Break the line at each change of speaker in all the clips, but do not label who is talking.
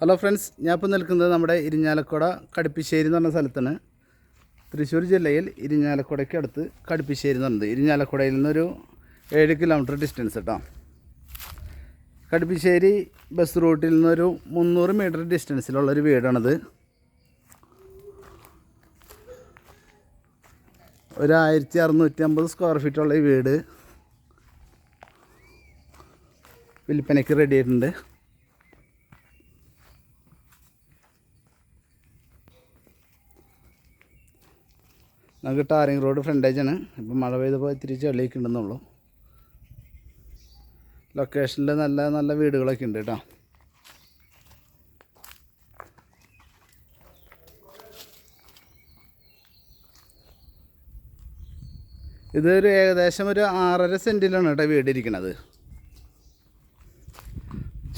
Hello friends ഞാൻ ഇപ്പോൾ നിൽക്കുന്നത് നമ്മുടെ ഇരിഞ്ഞാലക്കുട കടുപ്പിശ്ശേരി എന്ന് പറഞ്ഞ സ്ഥലത്താണ്. തൃശ്ശൂർ ജില്ലയിൽ ഇരിഞ്ഞാലക്കുടയ്ക്ക് അടുത്ത് കടുപ്പിശ്ശേരി എന്ന് പറയുന്നത് ഇരിഞ്ഞാലക്കുടയിൽ നിന്നൊരു ഏഴ് കിലോമീറ്റർ ഡിസ്റ്റൻസ് കേട്ടോ കടുപ്പിശ്ശേരി ബസ് റൂട്ടിൽ നിന്നൊരു മുന്നൂറ് മീറ്റർ ഡിസ്റ്റൻസിലുള്ളൊരു വീടാണിത്. ഒരു ആയിരത്തി അറുന്നൂറ്റി അമ്പത് സ്ക്വയർ ഫീറ്റുള്ള ഈ വീട് വിൽപ്പനയ്ക്ക് റെഡി ആയിട്ടുണ്ട്. നമുക്ക് ടാറിങ് റോഡ് ഫ്രണ്ടേജാണ് ഇപ്പം മഴ പെയ്തപ്പോൾ ഇത്തിരി ചെളിയൊക്കെ ഉണ്ടെന്നുള്ളൂ ലൊക്കേഷനിൽ നല്ല നല്ല വീടുകളൊക്കെ ഉണ്ട് കേട്ടോ. ഇതൊരു ഏകദേശം ഒരു ആറര സെന്റിലാണ് കേട്ടോ വീട് ചുറ്റും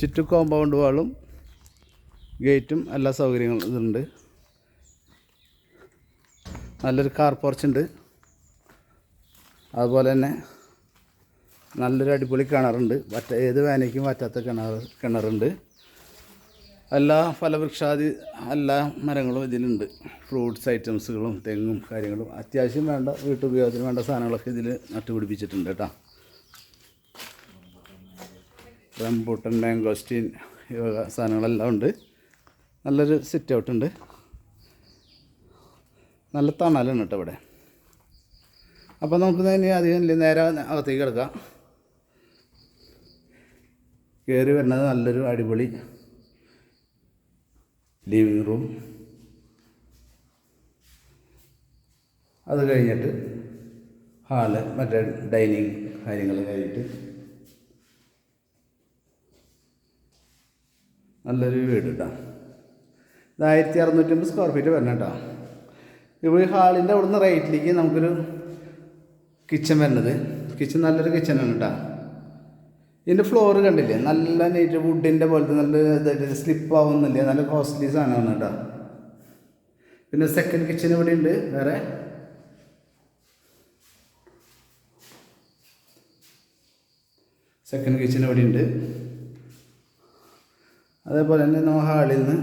ചുറ്റു കോമ്പൗണ്ട് വാളും ഗേറ്റും എല്ലാ സൗകര്യങ്ങളും ഇതുണ്ട്. നല്ലൊരു കാർ പോർച്ചുണ്ട് അതുപോലെ തന്നെ നല്ലൊരു അടിപൊളി കിണറുണ്ട്. വറ്റ ഏത് വേനയ്ക്കും വറ്റാത്ത കിണർ കിണറുണ്ട്. എല്ലാ ഫലവൃക്ഷാദി എല്ലാ മരങ്ങളും ഇതിലുണ്ട്. ഫ്രൂട്ട്സ് ഐറ്റംസുകളും തെങ്ങും കാര്യങ്ങളും. അത്യാവശ്യം വേണ്ട വീട്ടുപയോഗത്തിന് വേണ്ട സാധനങ്ങളൊക്കെ ഇതിൽ നട്ടുപിടിപ്പിച്ചിട്ടുണ്ട് കേട്ടോ. റംബൂട്ടൻ മാങ്കോസ്റ്റീൻ ഈ സാധനങ്ങളെല്ലാം ഉണ്ട്. നല്ലൊരു സിറ്റ് ഔട്ട് ഉണ്ട്. നല്ല തണലാണ് കേട്ടോ ഇവിടെ. അപ്പോൾ നമുക്ക് തന്നെ അധികം നേരെ അകത്തേക്ക് കിടക്കാം. കയറി വരുന്നത് നല്ലൊരു അടിപൊളി ലിവിങ് റൂം അത് കഴിഞ്ഞിട്ട് ഹാൾ മറ്റേ ഡൈനിങ് കാര്യങ്ങൾ കഴിഞ്ഞിട്ട് നല്ലൊരു വീട് കേട്ടോ. ഇത് ആയിരത്തി അറുന്നൂറ്റമ്പത് സ്ക്വയർ ഫീറ്റ് വരണം കേട്ടോ. ഈ ഹാളിന്റെ അവിടുന്ന് റൈറ്റിലേക്ക് നമുക്കൊരു കിച്ചൺ വരുന്നത്. കിച്ചൺ നല്ലൊരു കിച്ചണാണ് കേട്ടോ ഇതിന്റെ ഫ്ലോർ കണ്ടില്ലേ? നല്ല നീറ്റ് വുഡിന്റെ പോലത്തെ നല്ല ഇതായിട്ട് സ്ലിപ്പ് ആവുന്നില്ല? നല്ല കോസ്റ്റ്ലി സാധനമാണ് കേട്ടോ പിന്നെ സെക്കൻഡ് കിച്ചൺ ഇവിടെ ഉണ്ട്. വേറെ. സെക്കൻഡ് കിച്ചൺ ഇവിടെ ഉണ്ട്. അതേപോലെ തന്നെ നമ്മൾ ഹാളിൽ നിന്ന്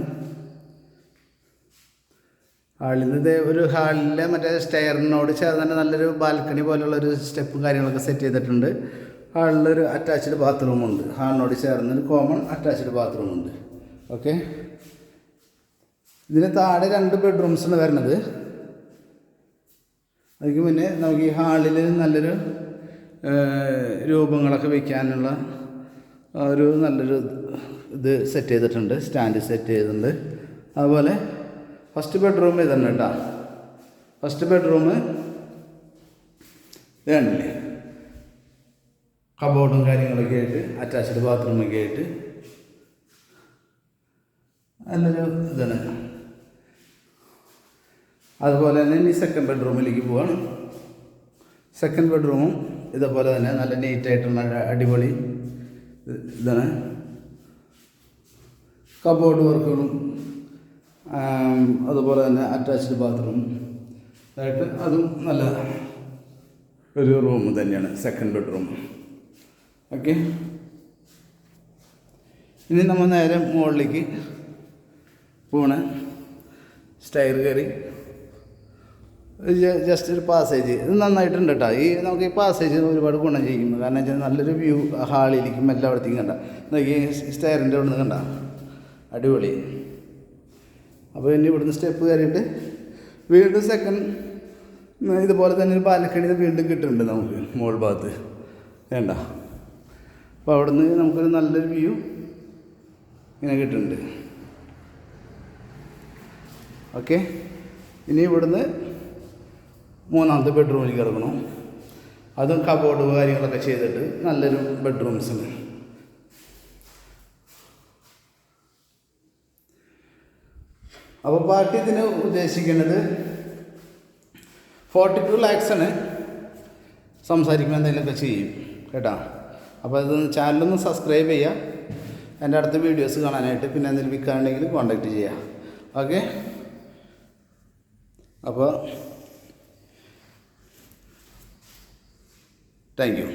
ഹാളിൽ നിന്ന് ഒരു ഹാളിലെ മറ്റേ സ്റ്റെയറിനോട് ചേർന്ന് തന്നെ നല്ലൊരു ബാൽക്കണി പോലെയുള്ള ഒരു സ്റ്റെപ്പും കാര്യങ്ങളൊക്കെ സെറ്റ് ചെയ്തിട്ടുണ്ട്. ഹാളിലൊരു അറ്റാച്ച്ഡ് ബാത്റൂമുണ്ട് ഹാളിനോട് ചേർന്ന് ഒരു കോമൺ അറ്റാച്ച്ഡ് ബാത്റൂമുണ്ട് ഓക്കെ ഇതിന് താഴെ രണ്ട് ബെഡ്റൂംസാണ് വരുന്നത്. അതിന് മുന്നേ നമുക്ക് ഈ ഹാളിൽ നല്ലൊരു രൂപങ്ങളൊക്കെ വയ്ക്കാനുള്ള ഒരു നല്ലൊരു ഇത് സെറ്റ് ചെയ്തിട്ടുണ്ട്. സ്റ്റാൻഡ് സെറ്റ് ചെയ്തിട്ടുണ്ട്. അതുപോലെ ഫസ്റ്റ് ബെഡ്റൂം ഇതന്നെ കേട്ടോ ഫസ്റ്റ് ബെഡ്റൂം ഇതാണല്ലേ കബോർഡും കാര്യങ്ങളൊക്കെ ആയിട്ട് അറ്റാച്ച്ഡ് ബാത്റൂമൊക്കെ ആയിട്ട്. നല്ലൊരു ഇതാണ്. അതുപോലെ തന്നെ ഇനി സെക്കൻഡ് ബെഡ്റൂമിലേക്ക് പോവാണ്. സെക്കൻഡ് ബെഡ്റൂമും ഇതേപോലെ തന്നെ നല്ല നീറ്റായിട്ടുള്ള അടിപൊളി ഇതാണ്. കബോർഡ് വർക്കുകളും അതുപോലെ തന്നെ അറ്റാച്ച്ഡ് ബാത്റൂം ആയിട്ട് അതും നല്ല ഒരു റൂം തന്നെയാണ് സെക്കൻഡ് ബെഡ്റൂം ഓക്കെ ഇനി നമ്മൾ നേരെ മുകളിലേക്ക് പോണ. സ്റ്റയർ കയറി. ജസ്റ്റ് ഒരു പാസേജ് ഇത് നന്നായിട്ടുണ്ട് കേട്ടോ ഈ നമുക്ക് ഈ പാസേജ് ഒരുപാട് ഗുണം ചെയ്യും. കാരണം വെച്ചാൽ നല്ലൊരു വ്യൂ ഹാളിലേക്കും എല്ലായിടത്തേക്കും കണ്ട. നോക്കി സ്റ്റയറിന്റെ അവിടെ നിന്ന് കണ്ട. അടിപൊളി. അപ്പോൾ ഇനി ഇവിടുന്ന് സ്റ്റെപ്പ് കയറിയിട്ട് വീണ്ടും സെക്കൻഡ് ഇതുപോലെ തന്നെ ഒരു പാലക്കണി വീണ്ടും കിട്ടുന്നുണ്ട് നമുക്ക് മോൾ ഭാഗത്ത്. വേണ്ട. അപ്പോൾ അവിടുന്ന് നമുക്കൊരു നല്ലൊരു വ്യൂ ഇങ്ങനെ കിട്ടുന്നുണ്ട്. ഓക്കെ ഇനി ഇവിടുന്ന് മൂന്നാമത്തെ ബെഡ്റൂമിലേക്ക് ഇറങ്ങണം അതും കബോർഡ് കാര്യങ്ങളൊക്കെ ചെയ്തിട്ട് നല്ലൊരു ബെഡ്റൂംസാണ് അപ്പോൾ പാർട്ടി ഇതിന് ഉദ്ദേശിക്കുന്നത് ഫോർട്ടി ടു ലാക്സാണ് സംസാരിക്കുമ്പോൾ എന്തെങ്കിലുമൊക്കെ ചെയ്യും കേട്ടോ? അപ്പോൾ ഇത് ചാനലൊന്ന് സബ്സ്ക്രൈബ് ചെയ്യുക എന്റെ അടുത്ത വീഡിയോസ് കാണാനായിട്ട് പിന്നെ എന്തെങ്കിലും വിൽക്കാനുണ്ടെങ്കിൽ കോൺടാക്റ്റ് ചെയ്യുക ഓക്കെ അപ്പോൾ താങ്ക് യു